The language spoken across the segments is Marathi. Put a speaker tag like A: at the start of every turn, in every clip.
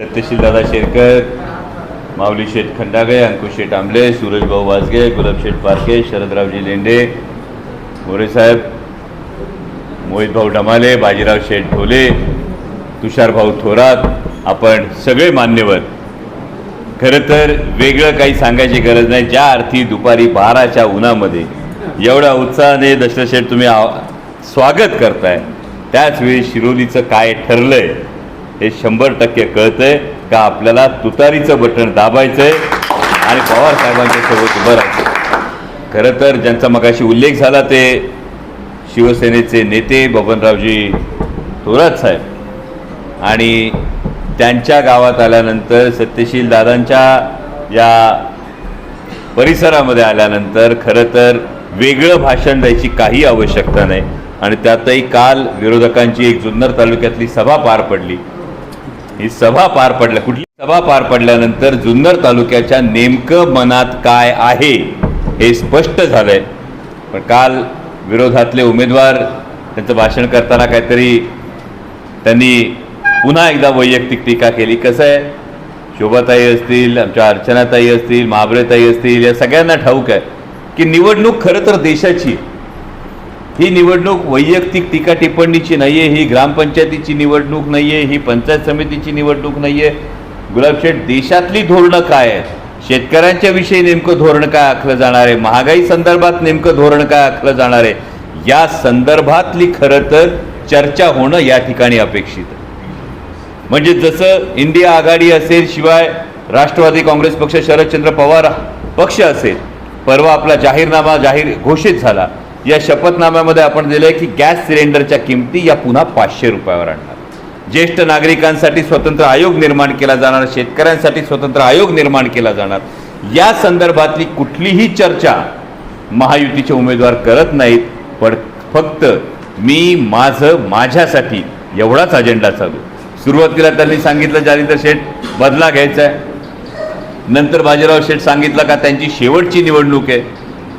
A: सत्यशील दादा शेरकर माऊली शेठ खंडागे अंकुश शेठ आंबले सूरजभाऊ वाजगे गुलाब शेठ पारखे शरदरावजी लेंडे मोरेसाहेब मोहितभाऊ डमाले बाजीराव शेठ ढोले तुषारभाऊ थोरात आपण सगळे मान्यवर. खरं तर वेगळं काही सांगायची गरज नाही. ज्या अर्थी दुपारी बाराच्या उन्हामध्ये एवढ्या उत्साहाने दशरथ शेठ तुम्ही स्वागत करताय त्याच वेळी शिरोलीचं काय ठरलंय? हे शंभर टक्के कळतंय का आपल्याला तुतारीचं बटण दाबायचंय आणि पवार साहेबांच्या सोबत उभं राहायचं खरं तर ज्यांचा मगाशी उल्लेख झाला ते शिवसेनेचे नेते बबनरावजी थोरात साहेब. आणि त्यांच्या गावात आल्यानंतर सत्यशील दादांच्या या परिसरामध्ये आल्यानंतर खरं तर वेगळं भाषण द्यायची काही आवश्यकता नाही. आणि त्यातही काल विरोधकांची एक जुन्नर तालुक्यातली सभा पार पडली. ही सभा पार पडल्या कुठली सभा पार पडल्यानंतर जुन्नर तालुक्याच्या नेमकं मनात काय आहे हे स्पष्ट झालंय. पण काल विरोधातले उमेदवार त्यांचं भाषण करताना काहीतरी त्यांनी पुन्हा एकदा वैयक्तिक टीका केली. कसं आहे? शोभाताई असतील आमच्या अर्चनाताई असतील महाबळेताई असतील या सगळ्यांना ठाऊक आहे की निवडणूक खरं तर देशाची आहे. ही निवडणूक वैयक्तिक टीका टिप्पणीची नाही आहे ही ग्रामपंचायतीची निवडणूक नाही आहे ही पंचायत समितीची निवडणूक नाही आहे गुलाबशेठ देशातली धोरणं काय आहेत? शेतकऱ्यांच्या विषयी नेमकं धोरण काय आखलं जाणार आहे? महागाई संदर्भात नेमकं धोरण काय आखलं जाणार आहे? या संदर्भातली खरं तर चर्चा होणं या ठिकाणी अपेक्षित आहे. म्हणजे जसं इंडिया आघाडी असेल शिवाय राष्ट्रवादी काँग्रेस पक्ष शरदचंद्र पवार पक्ष असेल परवा आपला जाहीरनामा जाहीर घोषित झाला. या शपथनाम्यामध्ये आपण दिलंय की गॅस सिलेंडरच्या किमती या पुन्हा पाचशे रुपयावर आणणार. ज्येष्ठ नागरिकांसाठी स्वतंत्र आयोग निर्माण केला जाणार शेतकऱ्यांसाठी स्वतंत्र आयोग निर्माण केला जाणार. या संदर्भातली कुठलीही चर्चा महायुतीचे उमेदवार करत नाहीत पण फक्त मी माझं माझ्यासाठी एवढाच अजेंडा चालू. सुरुवातीला त्यांनी सांगितलं जालिंदर शेठ बदला घ्यायचा आहे. नंतर बाजीराव शेठ सांगितलं का त्यांची शेवटची निवडणूक आहे.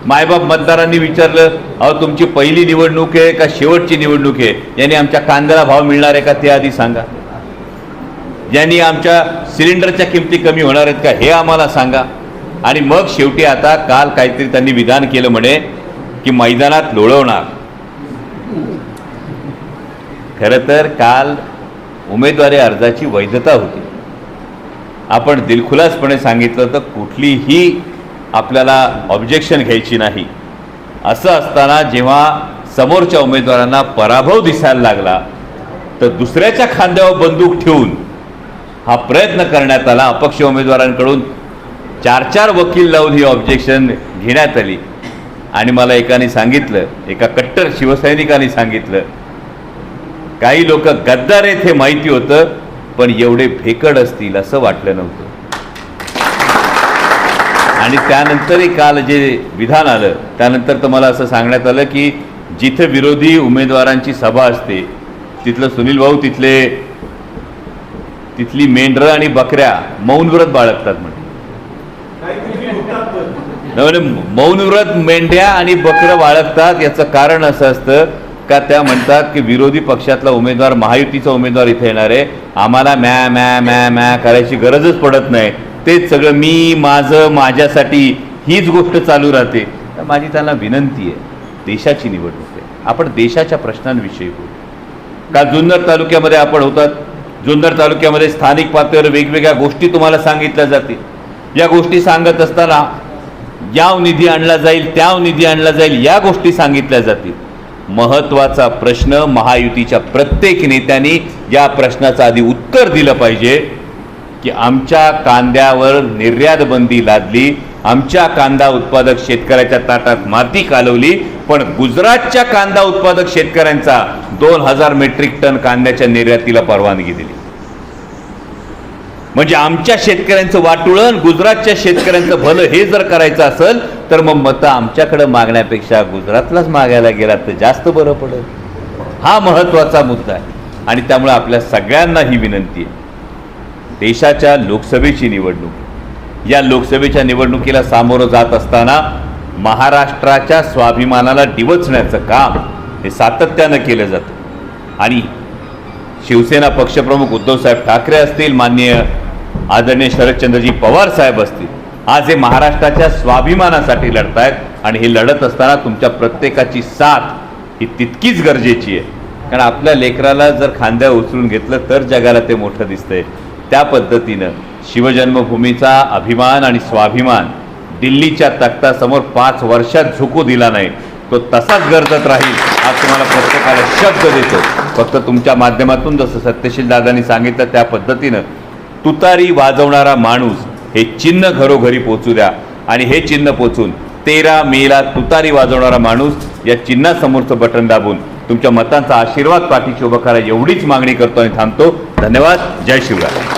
A: मायबाप मतदारांनी विचारलं अहो तुमची पहिली निवडणूक आहे का शेवटची निवडणूक आहे? यांनी आमच्या कांद्याला भाव मिळणार आहे का ते आधी सांगा. यांनी आमच्या सिलेंडरच्या किमती कमी होणार आहेत का हे आम्हाला सांगा. आणि मग शेवटी आता काल काहीतरी त्यांनी विधान केलं म्हणे की मैदानात लोळवणार. खरं तर काल उमेदवारी अर्जाची वैधता होती. आपण दिलखुलासपणे सांगितलं तर कुठलीही आपल्याला ऑब्जेक्शन घ्यायची नाही. असं असताना जेव्हा समोरच्या उमेदवारांना पराभव दिसायला लागला तर दुसऱ्याच्या खांद्यावर बंदूक ठेवून हा प्रयत्न करण्यात आला. अपक्ष उमेदवारांकडून चार चार वकील लावून ही ऑब्जेक्शन घेण्यात आली. आणि मला एकाने सांगितलं एका कट्टर शिवसैनिकाने सांगितलं काही लोक गद्दार आहेत हे माहिती होतं पण एवढे भेकड असतील असं वाटलं नव्हतं. आणि त्यानंतरही काल जे विधान आलं त्यानंतर तर मला असं सांगण्यात आलं की जिथे विरोधी उमेदवारांची सभा असते तिथलं सुनील भाऊ तिथले तिथली मेंढरं आणि बकऱ्या मौन व्रत बाळगतात म्हणजे म्हणजे मौन व्रत मेंढ्या आणि बकरं बाळगतात याचं कारण असं असतं का त्या म्हणतात की विरोधी पक्षातला उमेदवार महायुतीचा उमेदवार इथे येणार आहे. आम्हाला मॅ मॅ मॅ मॅ करायची गरजच पडत नाही. तेच सगळं मी माझं माझ्यासाठी हीच गोष्ट चालू राहते. तर माझी त्यांना विनंती आहे देशाची निवडणूक आहे. आपण देशाच्या प्रश्नांविषयी बोलू. का जुन्नर तालुक्यामध्ये आपण होतात? जुन्नर तालुक्यामध्ये स्थानिक पातळीवर वेगवेगळ्या गोष्टी तुम्हाला सांगितल्या जातील. या गोष्टी सांगत असताना याव निधी आणला जाईल त्याव निधी आणला जाईल या गोष्टी सांगितल्या जातील. महत्त्वाचा प्रश्न महायुतीच्या प्रत्येक नेत्यांनी या प्रश्नाचं आधी उत्तर दिलं पाहिजे. की आमच्या कांद्यावर निर्यात बंदी लादली आमच्या कांदा उत्पादक शेतकऱ्याच्या ताटात माती कालवली पण गुजरातच्या कांदा उत्पादक शेतकऱ्यांचा दोन हजार मेट्रिक टन कांद्याच्या निर्यातीला परवानगी दिली. म्हणजे आमच्या शेतकऱ्यांचं वाटुळण गुजरातच्या शेतकऱ्यांचं भलं हे जर करायचं असेल तर मग मतं आमच्याकडे मागण्यापेक्षा गुजरातलाच मागायला गेलात तर जास्त बरं पडेल. हा महत्त्वाचा मुद्दा आहे. आणि त्यामुळे आपल्या सगळ्यांना ही विनंती आहे. देशाच्या लोकसभेची निवडणूक. या लोकसभेच्या निवडणुकीला सामोरं जात असताना महाराष्ट्राच्या स्वाभिमानाला डिवचण्याचं काम हे सातत्यानं केलं जातं. आणि शिवसेना पक्षप्रमुख उद्धवसाहेब ठाकरे असतील माननीय आदरणीय शरदचंद्रजी पवार साहेब असतील आज हे महाराष्ट्राच्या स्वाभिमानासाठी लढतायत आणि हे लढत असताना तुमच्या प्रत्येकाची साथ ही तितकीच गरजेची आहे. कारण आपल्या लेकराला जर खांद्या उचलून घेतलं तर जगाला ते मोठं दिसतंय. त्या पद्धतीनं शिवजन्मभूमीचा अभिमान आणि स्वाभिमान दिल्लीच्या तख्तासमोर पाच वर्षात झुकू दिला नाही तो तसाच गरजत राहील आज तुम्हाला प्रत्येकाला शब्द देतो. फक्त तुमच्या माध्यमातून जसं सत्यशील दादांनी सांगितलं त्या पद्धतीनं तुतारी वाजवणारा माणूस हे चिन्ह घरोघरी पोचू द्या आणि हे चिन्ह पोचून तेरा मेला तुतारी वाजवणारा माणूस या चिन्हासमोरचं बटन दाबून तुमच्या मतांचा आशीर्वाद पाठीशी उभं करा. एवढीच मागणी करतो आणि थांबतो. धन्यवाद. जय शिवराय.